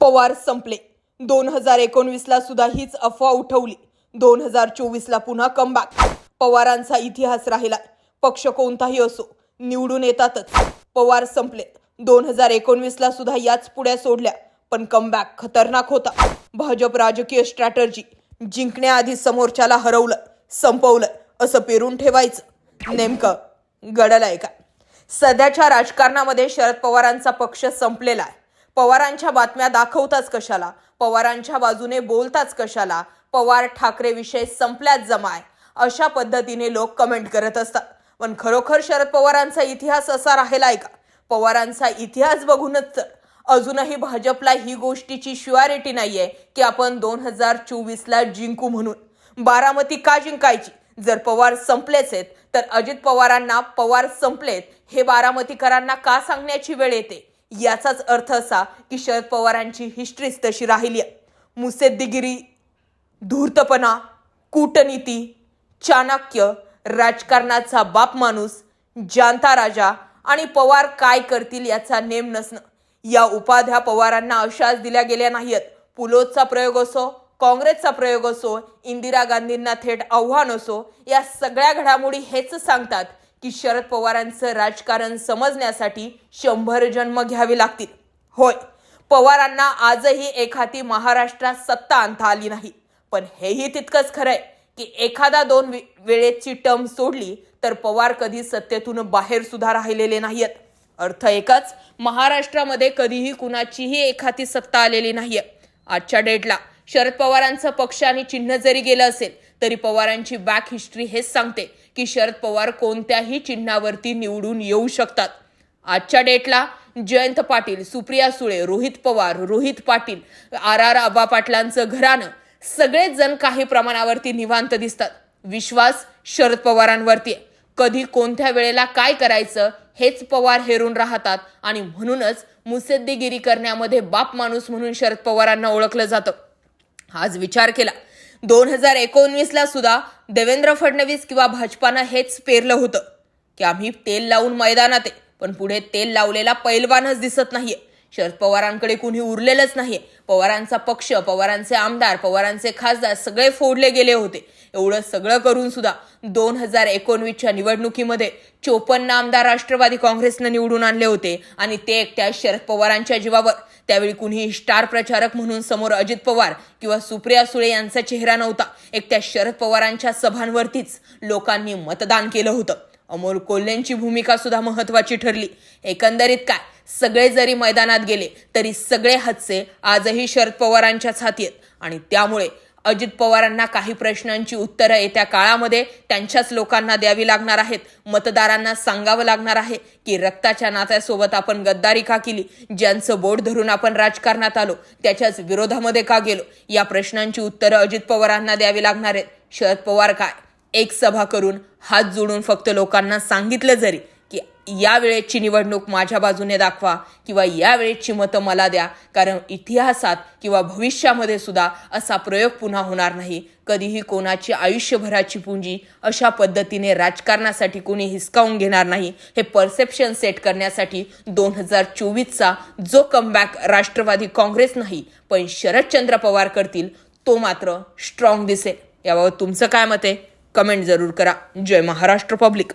पवार संपले. दोन हजार एकोणवीसला सुद्धा हीच अफवा उठवली. दोन हजार चोवीसला पुन्हा कमबॅक पवारांचा इतिहास राहिला. पक्ष कोणताही असो निवडून येतातच. पवार संपले. दोन हजार एकोणवीसला सुद्धा याच पुढ्या सोडल्या. पण कमबॅक खतरनाक होता. भाजप राजकीय स्ट्रॅटर्जी जिंकण्याआधी समोरच्याला हरवलं संपवलं असं पेरून ठेवायचं. नेमकं गडलंय का सध्याच्या राजकारणामध्ये शरद पवारांचा पक्ष संपलेला आहे. पवारांच्या बातम्या दाखवताच कशाला? पवारांच्या बाजूने बोलताच कशाला? पवार ठाकरे विषय संपल्याच जमाय. अशा पद्धतीने लोक कमेंट करत असतात. पण खरोखर शरद पवारांचा इतिहास असा राहिलाय का? पवारांचा इतिहास बघूनच तर. अजूनही भाजपला ही गोष्टीची शुअरिटी नाहीये की आपण दोन हजार चोवीसला जिंकू म्हणून. बारामती का जिंकायची? जर पवार संपलेच आहेत तर अजित पवारांना पवार संपलेत हे बारामतीकरांना का सांगण्याची वेळ येते? याचाच अर्थ असा की शरद पवारांची हिस्ट्रीच तशी राहिली आहे मुसेद्दीगिरी धूर्तपणा कूटनीती चाणक्य राजकारणाचा बाप माणूस जानता राजा आणि पवार काय करतील याचा नेम नसणं. या उपाध्या पवारांना अशाच दिल्या गेल्या नाहीत पुलोदचा प्रयोग असो काँग्रेसचा प्रयोग असो इंदिरा गांधींना थेट आव्हान असो या सगळ्या घडामोडी हेच सांगतात की शरद पवारांचं राजकारण समजण्यासाठी शंभर जन्म घ्यावे लागतील. होय पवारांना आजही एखादी महाराष्ट्रात सत्ता आणता आली नाही. पण हेही तितकंच खरंय की एखादा दोन वे- वेळेची टर्म सोडली तर पवार कधी सत्तेतून बाहेर सुद्धा राहिलेले नाहीयेत. अर्थ एकच महाराष्ट्रामध्ये कधीही कुणाचीही एखादी सत्ता आलेली नाहीये. आजच्या डेटला शरद पवारांचं पक्ष आणि चिन्ह जरी गेलं असेल तरी पवारांची बॅक हिस्ट्री हेच सांगते की शरद पवार कोणत्याही चिन्हावरती निवडून येऊ शकतात. आजच्या डेटला जयंत पाटील सुप्रिया सुळे रोहित पवार रोहित पाटील आर आर आबा पाटलांचं घराणं सगळेच जण काही प्रमाणावरती निवांत दिसतात. विश्वास शरद पवारांवरती आहे. कधी कोणत्या वेळेला काय करायचं हेच पवार हेरून राहतात आणि म्हणूनच मुसद्दीगिरी करण्यामध्ये बाप माणूस म्हणून शरद पवारांना ओळखलं जातं. आज विचार केला. दोन हजार एकोणवीसला सुद्धा देवेंद्र फडणवीस किंवा भाजपानं हेच पेरलं होतं. की आम्ही तेल लावून मैदानात आहे पण पुढे तेल लावलेला पैलवानच दिसत नाहीये. शरद पवारांकडे कुणी उरलेलंच नाही पवारांचा पक्ष पवारांचे आमदार पवारांचे खासदार सगळे फोडले गेले होते. एवढं सगळं करून सुद्धा दोन हजार एकोणवीसच्या निवडणुकीमध्ये चोपन्न आमदार राष्ट्रवादी काँग्रेसनं निवडून आणले होते आणि ते एकट्या शरद पवारांच्या जीवावर. त्यावेळी कुणीही स्टार प्रचारक म्हणून समोर अजित पवार किंवा सुप्रिया सुळे यांचा चेहरा नव्हता. एकट्या शरद पवारांच्या सभांवरतीच लोकांनी मतदान केलं होतं. अमोल कोल्हेंची भूमिका सुद्धा महत्वाची ठरली. एकंदरीत काय? सगळे जरी मैदानात गेले तरी सगळे हातचे आजही शरद पवारांच्याच हाती आहेत. आणि त्यामुळे अजित पवारांना काही प्रश्नांची उत्तरं येत्या काळामध्ये त्यांच्याच लोकांना द्यावी लागणार आहेत. मतदारांना सांगावं लागणार आहे की रक्ताच्या नात्यासोबत आपण गद्दारी का केली? ज्यांचं बोट धरून आपण राजकारणात आलो त्याच्याच विरोधामध्ये का गेलो? या प्रश्नांची उत्तरं अजित पवारांना द्यावी लागणार आहेत. शरद पवार काय? एक सभा करून हात जोडून फक्त लोकांना सांगितलं जरी यावेळेची या वेळेची निवडणूक माझ्या बाजूने दाखवा किंवा या वेळेची मतं मला द्या. कारण इतिहासात किंवा भविष्यामध्ये सुद्धा असा प्रयोग पुन्हा होणार नाही. कधीही कोणाची आयुष्यभराची पुंजी अशा पद्धतीने राजकारणासाठी कोणी हिसकावून घेणार नाही. हे परसेप्शन सेट करण्यासाठी दोन हजार चोवीसचा जो कमबॅक राष्ट्रवादी काँग्रेस नाही पण शरदचंद्र पवार करतील तो मात्र स्ट्रॉंग दिसेल. याबाबत तुमचं काय मत आहे? कमेंट जरूर करा. जय महाराष्ट्र पब्लिक